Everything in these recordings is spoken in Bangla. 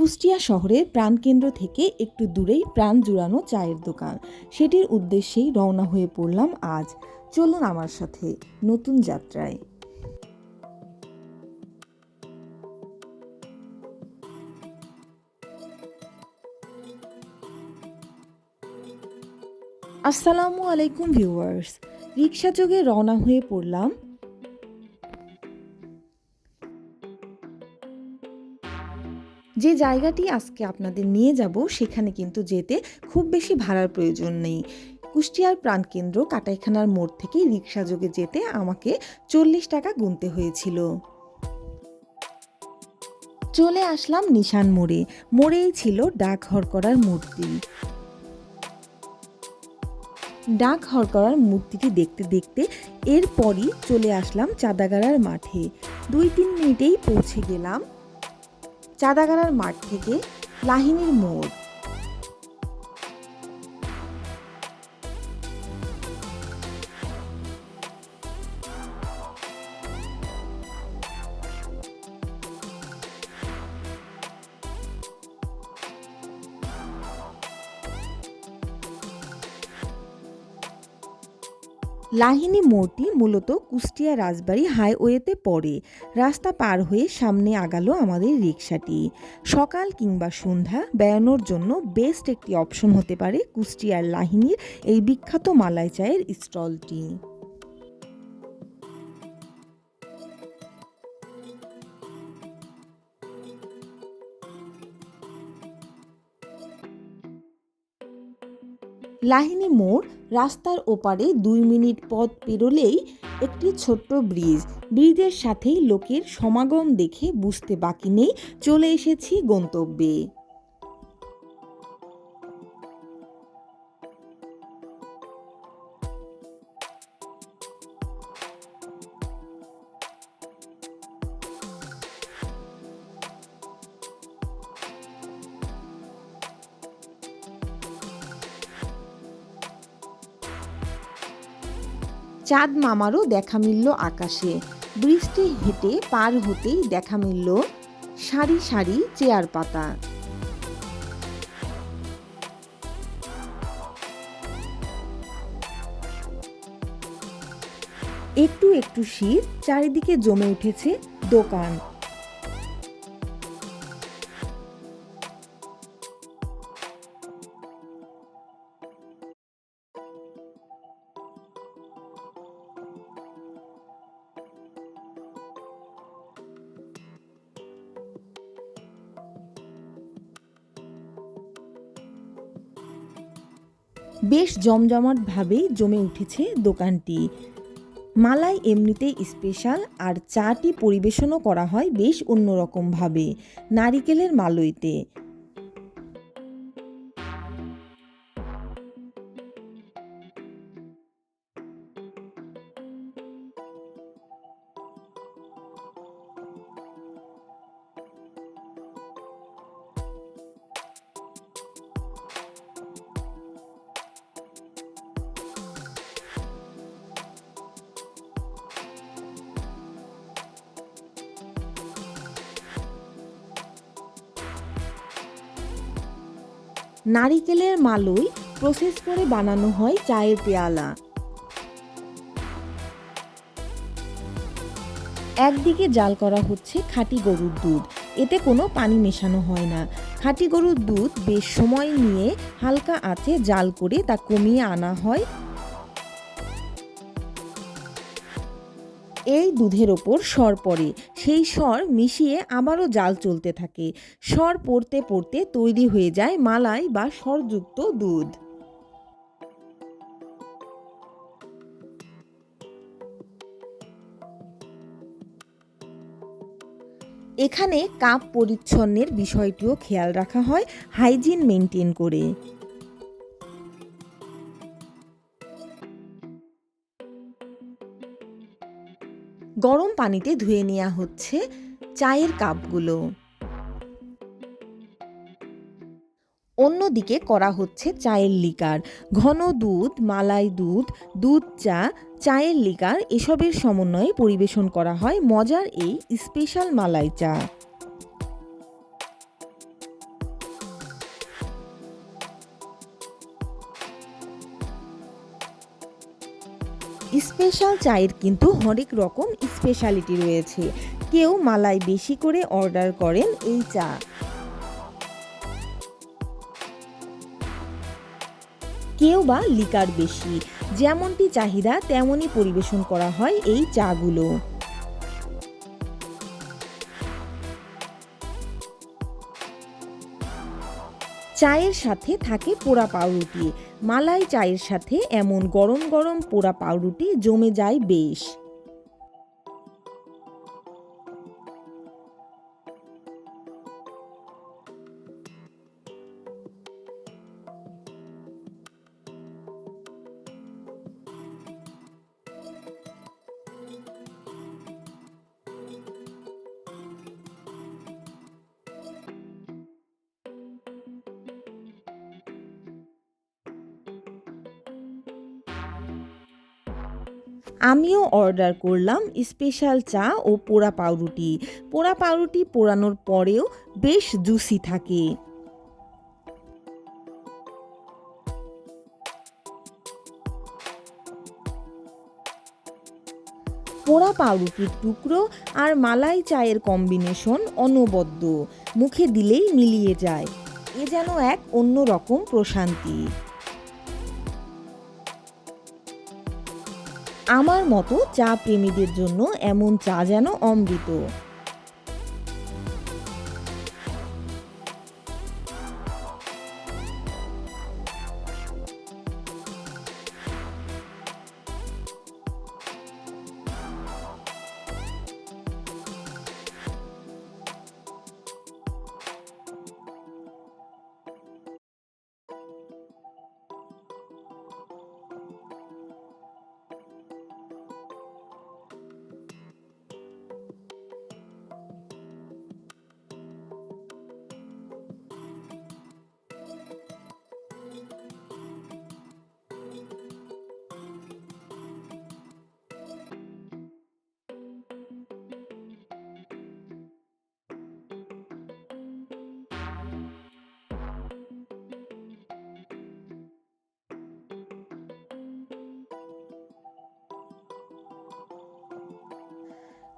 কুষ্টিয়া শহরের প্রাণকেন্দ্র থেকে একটু দূরেই প্রাণ জুড়ানো চায়ের দোকান। সেটির উদ্দেশ্যেই রওনা হয়ে পড়লাম আজ। চলুন আমার সাথে নতুন যাত্রায়। আসসালামু আলাইকুম ভিউয়ার্স। রিক্সা যোগে রওনা হয়ে পড়লাম যে জায়গাটি আজকে আপনাদের নিয়ে যাব, সেখানে কিন্তু যেতে খুব বেশি ভাড়ার প্রয়োজন নেই। কুষ্টিয়ার প্রাণকেন্দ্র কাটাইখানার মোড় থেকে রিক্সা যোগে যেতে আমাকে চল্লিশ টাকা গুনতে হয়েছিল। চলে আসলাম নিশান মোড়ে। মোড়েই ছিল ডাক হরকরার মূর্তি। ডাক হরকরার মূর্তিটি দেখতে দেখতে এরপরই চলে আসলাম চাঁদাগাড়ার মাঠে। দুই তিন মিনিটেই পৌঁছে গেলাম। চাঁদাগাড়ার মাঠ থেকে লাহিনীর মোড়। লাহিনী মোড়টি মূলত কুষ্টিয়া রাজবাড়ি হাইওয়েতে পড়ে। রাস্তা পার হয়ে সামনে আগালো আমাদের রিক্সাটি সকাল কিংবা সন্ধ্যা বেড়ানোর জন্য বেস্ট একটি অপশন হতে পারে কুষ্টিয়ার লাহিনীর এই বিখ্যাত মালাই চায়ের স্টলটি। লাহিনী মোড় রাস্তার ওপারে দুই মিনিট পথ পেরোলেই একটি ছোট্ট ব্রিজ। ব্রিজের সাথেই লোকের সমাগম দেখে বুঝতে বাকি নেই, চলে এসেছি গন্তব্যে। চাঁদ মামারও দেখা মিলল আকাশে। বৃষ্টি হেঁটে পার হতেই দেখা মিলল সারি সারি চেয়ার পাতা। একটু একটু শীত, চারিদিকে জমে উঠেছে দোকান। বেশ জমজমাটভাবেই জমে উঠেছে দোকানটি। মালাই এমনিতেই স্পেশাল আর চাটি পরিবেশনও করা হয় বেশ অন্যরকমভাবে। নারিকেলের মালইতে। নারিকেলের মালই প্রসেস করে বানানো হয় চায়ের পেয়ালা। একদিকে জাল করা হচ্ছে খাঁটি গরুর দুধ। এতে কোনো পানি মেশানো হয় না। খাঁটি গরুর দুধ বেশ সময় নিয়ে হালকা আঁচে জাল করে তা কমিয়ে আনা হয়। এই দুধের ওপর স্বর পড়ে। সেই স্বর মিশিয়ে আবারও জাল চলতে থাকে। স্বর পড়তে পড়তে তৈরি হয়ে যায় মালাই বা স্বরযুক্ত দুধ। এখানে কাপ পরিচ্ছন্নের বিষয়টিও খেয়াল রাখা হয়, হাইজিন মেনটেন করে। গরম পানিতে ধুয়ে নেওয়া হচ্ছে চায়ের কাপগুলো। অন্যদিকে করা হচ্ছে চায়ের লিকার। ঘন দুধ, মালাই দুধ দুধ চা, চায়ের লিকার এসবের সমন্বয়ে পরিবেশন করা হয়। মজার এই স্পেশাল মালাই চা। স্পেশাল চায়ের কিন্তু হরেক রকম স্পেশালিটি রয়েছে। কেউ মালাই বেশি করে অর্ডার করেন এই চা। কেউ বা লিকার বেশি, যেমনটি চাহিদা তেমনই পরিবেশন করা হয় এই চাগুলো। চায়ের সাথে থাকে পোড়া পাউরুটি। মালাই চায়ের সাথে এমন গরম গরম পোড়া পাউরুটি জমে যায় বেশ। আমিও অর্ডার করলাম স্পেশাল চা ও পোড়া পাউরুটি। পোড়া পাউরুটি পোড়ানোর পরেও বেশ জুসি থাকে। পোড়া পাউরুটির টুকরো আর মালাই চায়ের কম্বিনেশন অনবদ্য। মুখে দিলেই মিলিয়ে যায়। এ যেন এক অন্যরকম প্রশান্তি। আমার মতো চা প্রেমীদের জন্য এমন চা যেন অমৃত।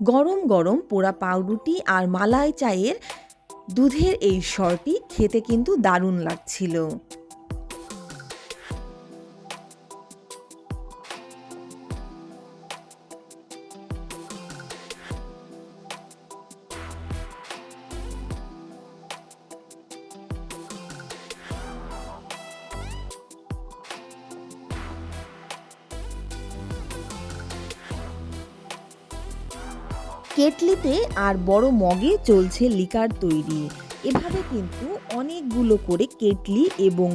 গরম গরম পোড়া পাউরুটি আর মালাই চায়ের দুধের এই স্বরটি খেতে কিন্তু দারুণ লাগছিল। কেটলিতে আর বড় মগে চলছে লিকার তৈরি। এভাবে কিন্তু অনেকগুলো করে কেটলি এবং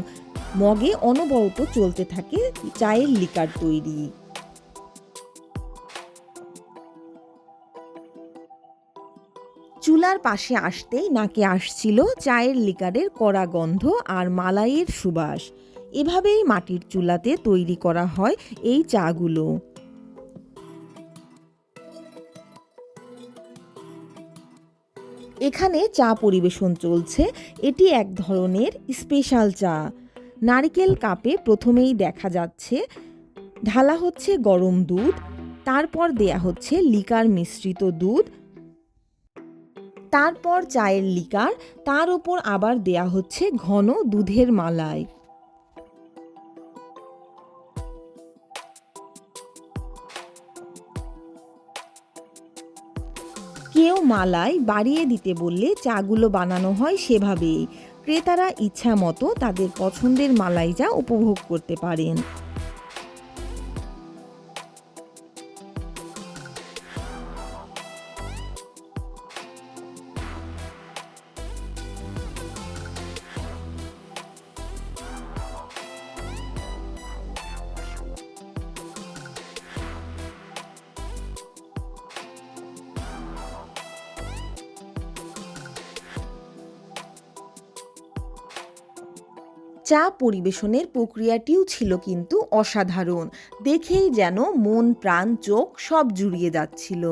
মগে অনবরত চলতে থাকে চায়ের লিকার তৈরি। চুলার পাশে আসতেই নাকে আসছিল চায়ের লিকারের কড়া গন্ধ আর মালাইয়ের সুবাস। এভাবেই মাটির চুলাতে তৈরি করা হয় এই চাগুলো। এখানে চা পরিবেশন চলছে। এটি এক ধরনের স্পেশাল চা। নারিকেল কাপে প্রথমেই দেখা যাচ্ছে, ঢালা হচ্ছে গরম দুধ, তারপর দেয়া হচ্ছে লিকার মিশ্রিত দুধ। তারপর চায়ের লিকার, তার উপর আবার দেয়া হচ্ছে ঘন দুধের মালাই। মালাই বাড়িয়ে দিতে বললে চাগুলো বানানো হয় সেভাবেই। ক্রেতারা ইচ্ছা মতো তাদের পছন্দের মালাই যা উপভোগ করতে পারেন। চা পরিবেশনের প্রক্রিয়াটিও ছিল কিন্তু অসাধারণ। দেখেই যেন মন, প্রাণ, চোখ সব জুড়িয়ে যাচ্ছিল।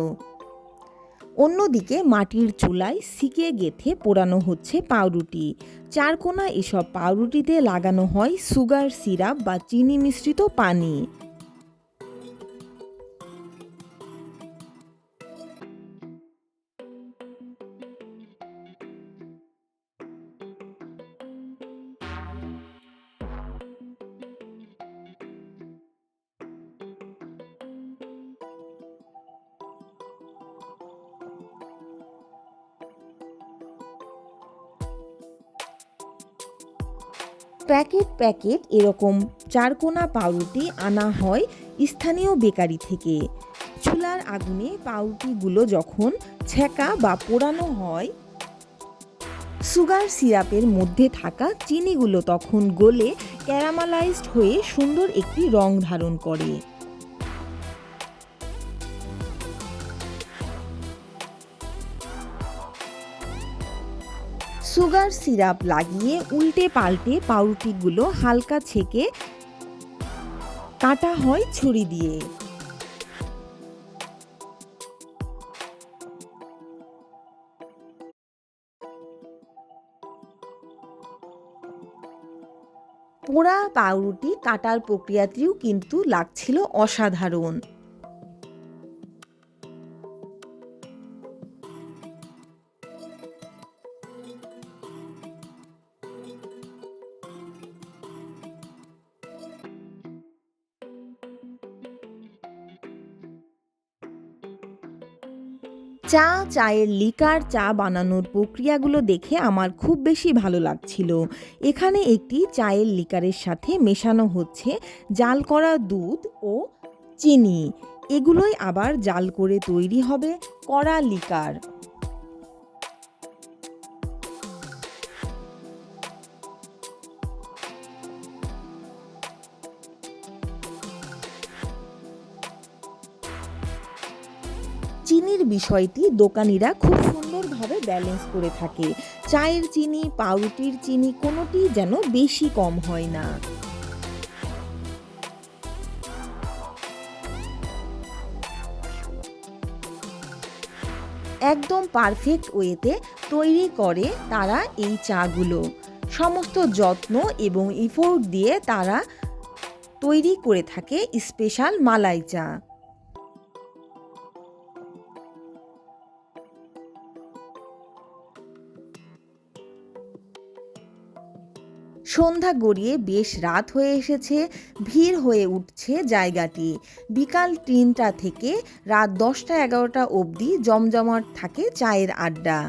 অন্যদিকে মাটির চুলায় সিকে গেথে পোড়ানো হচ্ছে পাউরুটি। চারকোনা এসব পাউরুটিতে লাগানো হয় সুগার সিরাপ বা চিনি মিশ্রিত পানি। প্যাকেট প্যাকেট এরকম চারকোনা পাউরুটি আনা হয় স্থানীয় বেকারি থেকে। চুলার আগুনে পাউরুটিগুলো যখন ছেঁকা বা পোড়ানো হয়, সুগার সিরাপের মধ্যে থাকা চিনিগুলো তখন গলে ক্যারামালাইজড হয়ে সুন্দর একটি রং ধারণ করে। সুগার সিরাপ লাগিয়ে উল্টে পাল্টে পাউরুটিগুলো হালকা ছেঁকে কাটা হয় ছুরি দিয়ে। পোড়া পাউরুটি কাটার প্রক্রিয়াটিও কিন্তু লাগছিল অসাধারণ। চা, চায়ের লিকার, চা বানানোর প্রক্রিয়াগুলো দেখে আমার খুব বেশি ভালো লাগছিল। এখানে একটি চায়ের লিকারের সাথে মেশানো হচ্ছে জাল করা দুধ ও চিনি। এগুলোই আবার জাল করে তৈরি হবে কড়া লিকার। চিনির বিষয়টি দোকানিরা খুব সুন্দরভাবে ব্যালেন্স করে থাকে। চায়ের চিনি, পাউরুটির চিনি কোনোটি যেন বেশি কম হয় না। একদম পারফেক্ট ওয়েতে তৈরি করে তারা এই চাগুলো। সমস্ত যত্ন এবং ইফোর্ট দিয়ে তারা তৈরি করে থাকে স্পেশাল মালাই চা। সন্ধ্যা গড়িয়ে বেশ রাত হয়ে এসেছে, ভিড় হয়ে উঠছে জায়গাটি। বিকাল তিনটা থেকে রাত দশটা এগারোটা অবধি জমজমাট থাকে চায়ের আড্ডা।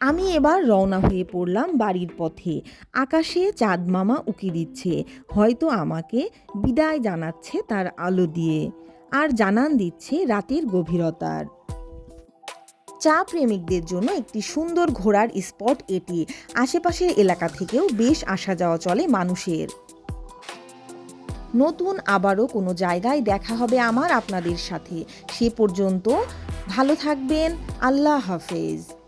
আমি এবার রওনা হয়ে পড়লাম বাড়ির পথে। আকাশে চাঁদ মামা উকি দিচ্ছে। হয়তো আমাকে বিদায় জানাচ্ছে তার আলো দিয়ে। আর জানান দিচ্ছে রাতের গভীরতার। চা প্রেমিকদের জন্য একটি সুন্দর ঘোরার স্পট এটি। আশেপাশের এলাকা থেকেও বেশ আসা যাওয়া চলে মানুষের। নতুন আবারও কোনো জায়গায় দেখা হবে আমার আপনাদের সাথে। সে পর্যন্ত ভালো থাকবেন, আল্লাহ হাফেজ।